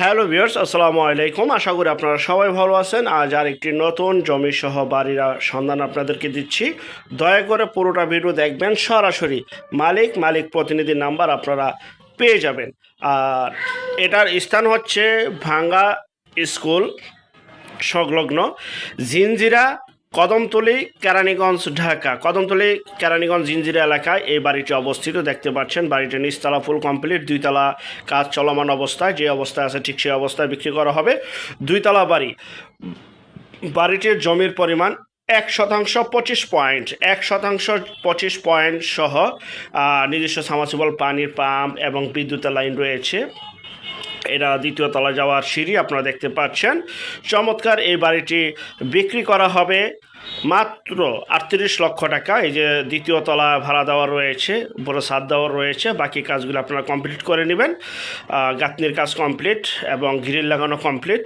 Hello viewers, আসসালামু আলাইকুম। আশা করি আপনারা সবাই ভালো আছেন। আজ আর একটি নতুন জমি সহ বাড়ির সন্ধান আপনাদেরকে দিচ্ছি। দয়া করে পুরোটা ভিডিও দেখবেন, সরাসরি মালিক মালিক প্রতিনিধি নাম্বার আপনারা পেয়ে যাবেন। আর এটার স্থান হচ্ছে ভাঙ্গা স্কুল সংলগ্ন জিনজিরা কদমতলি, কেরানীগঞ্জ, ঢাকা। কদমতলি, কেরানীগঞ্জ জিঞ্জিরা এলাকায় এই বাড়িটি অবস্থিত। দেখতে পাচ্ছেন, বাড়িটি নিচতলা ফুল কমপ্লিট, দুইতলা কাজ চলমান অবস্থায়। যে অবস্থায় আছে, ঠিক সেই অবস্থায় বিক্রি করা হবে। দুইতলা বাড়ি। বাড়িটির জমির পরিমাণ এক শতাংশ পঁচিশ পয়েন্ট। এক শতাংশ পঁচিশ পয়েন্ট সহ নিজস্ব সামাসিবল পানির পাম্প এবং বিদ্যুতের লাইন রয়েছে। এটা দ্বিতীয় তলা যাওয়ার সিঁড়ি আপনারা দেখতে পাচ্ছেন। চমৎকার এই বাড়িটি বিক্রি করা হবে মাত্র আটত্রিশ লক্ষ টাকা। এই যে দ্বিতীয় তলা ভাড়া দেওয়া রয়েছে, বড় সাদ দেওয়া রয়েছে, বাকি কাজগুলো আপনারা কমপ্লিট করে নেবেন। গাঁথনির কাজ কমপ্লিট এবং গ্রিল লাগানো কমপ্লিট।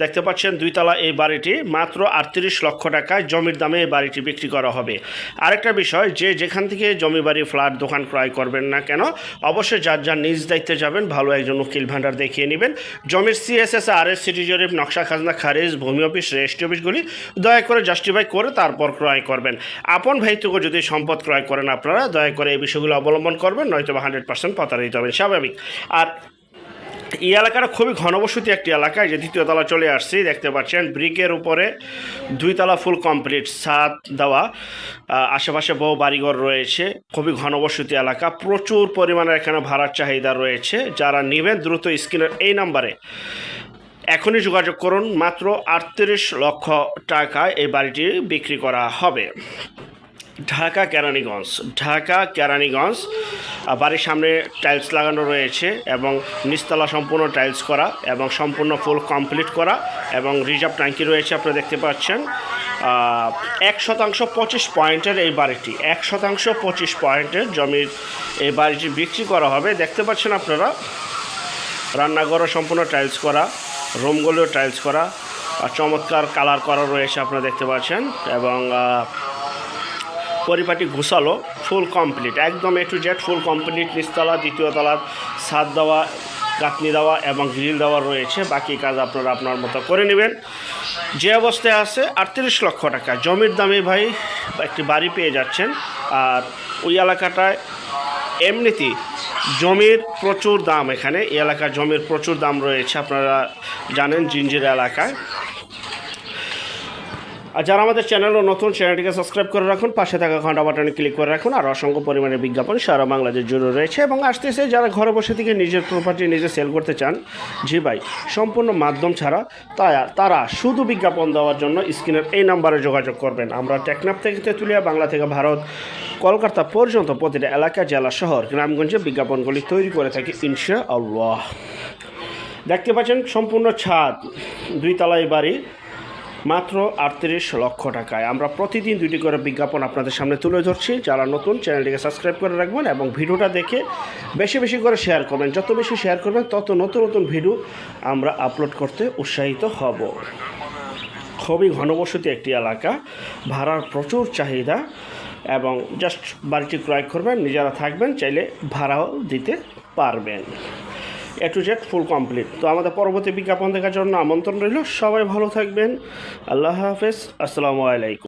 দেখতে পাচ্ছেন দুইতলা এই বাড়িটি, মাত্র আটত্রিশ লক্ষ টাকায় জমির দামে এই বাড়িটি বিক্রি করা হবে। আরেকটা বিষয়, যে যেখান থেকে জমি বাড়ি, ফ্ল্যাট, দোকান ক্রয় করবেন না কেন, অবশ্যই যার যার নিজ দায়িত্বে যাবেন, ভালো একজন উকিল ভান্ডার দেখিয়ে নেবেন। জমির সিএসএস আর এস সিটি জরিপ নকশা খাজনা, খারিজ, ভূমি অফিস রেজিস্ট্রি অফিসগুলি দয়া করে জাস্টিফাই করে তারপর ক্রয় করবেন। আপন ভাইটুকু যদি সম্পদ ক্রয় করেন আপনারা, দয়া করে এই বিষয়গুলো অবলম্বন করবেন নয়তো বা হান্ড্রেড পার্সেন্ট প্রতারিত হবেন, স্বাভাবিক। আর এই এলাকাটা খুবই ঘনবসতি একটি এলাকা, এই যে দ্বিতীয় তলা চলে আসছি, দেখতে পাচ্ছেন, ব্রিকের উপরে দুই তলা ফুল কমপ্লিট ছাদ দেওয়া আশেপাশে বহু বাড়িঘর রয়েছে, খুবই ঘনবসতি এলাকা, প্রচুর পরিমাণে এখানে ভাড়ার চাহিদা রয়েছে, যারা নেবেন দ্রুত স্ক্রিনের এই নাম্বারে এখনই যোগাযোগ করুন, মাত্র আটত্রিশ লক্ষ টাকায় এই বাড়িটি বিক্রি করা হবে। ঢাকা কেরানীগঞ্জ ঢাকা কেরানীগঞ্জ বাড়ির সামনে টাইলস লাগানো রয়েছে এবং নিচতলা সম্পূর্ণ টাইলস করা এবং সম্পূর্ণ ফুল কমপ্লিট করা এবং রিজার্ভ ট্যাঙ্কি রয়েছে আপনারা দেখতে পাচ্ছেন। এক শতাংশ পঁচিশ পয়েন্টের এই বাড়িটি, এক শতাংশ পঁচিশ পয়েন্টের জমির এই বাড়িটি বিক্রি করা হবে। দেখতে পাচ্ছেন আপনারা, রান্নাঘরও সম্পূর্ণ টাইলস করা রুমগুলিও টাইলস করা চমৎকার কালার করা রয়েছে আপনারা দেখতে পাচ্ছেন এবং পরিপাটি ঘুষালো ফুল কমপ্লিট একদম A to Z full complete নিচতলা, দ্বিতীয় তলার, ছাদ দেওয়া, গাঁথনি দেওয়া এবং গ্রিল দেওয়া রয়েছে। বাকি কাজ আপনারা আপনার মতো করে নেবেন। যে অবস্থায় আছে, আটত্রিশ লক্ষ টাকা। জমির দামে ভাই একটি বাড়ি পেয়ে যাচ্ছেন। আর ওই এলাকাটায় এমনিতেই জমির প্রচুর দাম এখানে। এই এলাকার জমির প্রচুর দাম রয়েছে। আপনারা জানেন জিঞ্জিরা এলাকায়। আর যারা আমাদের চ্যানেলও নতুন, চ্যানেলটিকে সাবস্ক্রাইব করে রাখুন, পাশে থাকা ঘণ্টা বাটনে ক্লিক করে রাখুন, আর অসংখ্য পরিমাণে বিজ্ঞাপন সারা বাংলাদেশ জুড়ে রয়েছে। এবং আসতেছে, যারা ঘরে বসে থেকে নিজের প্রপার্টি নিজে সেল করতে চান, জি ভাই, সম্পূর্ণ মাধ্যম ছাড়া তারা শুধু বিজ্ঞাপন দেওয়ার জন্য স্ক্রিনের এই নাম্বারে যোগাযোগ করবেন। আমরা টেকনাফ থেকে তেঁতুলিয়া, বাংলা থেকে ভারত, কলকাতা পর্যন্ত প্রতিটা এলাকা, জেলা, শহর, গ্রামগঞ্জে বিজ্ঞাপনগুলি তৈরি করে থাকি ইনশা আল্লাহ দেখতে পাচ্ছেন, সম্পূর্ণ ছাদ দুই তলাই বাড়ি মাত্র আটত্রিশ লক্ষ টাকায়। আমরা প্রতিদিন দুটি করে বিজ্ঞাপন আপনাদের সামনে তুলে ধরছি। যারা নতুন, চ্যানেলটিকে সাবস্ক্রাইব করে রাখবেন এবং ভিডিওটা দেখে বেশি বেশি করে শেয়ার করবেন। যত বেশি শেয়ার করবেন, তত নতুন নতুন ভিডিও আমরা আপলোড করতে উৎসাহিত হব। খুবই ঘনবসতি একটি এলাকা। ভাড়ার প্রচুর চাহিদা এবং জাস্ট বাড়িটি ক্রয় করবেন, নিজেরা থাকবেন, চাইলে ভাড়াও দিতে পারবেন। A to Z full complete তো আমাদের পরবর্তী বিজ্ঞাপন দেখার জন্য আমন্ত্রণ রইল। সবাই ভালো থাকবেন। আল্লাহ হাফেজ। আসসালামু আলাইকুম।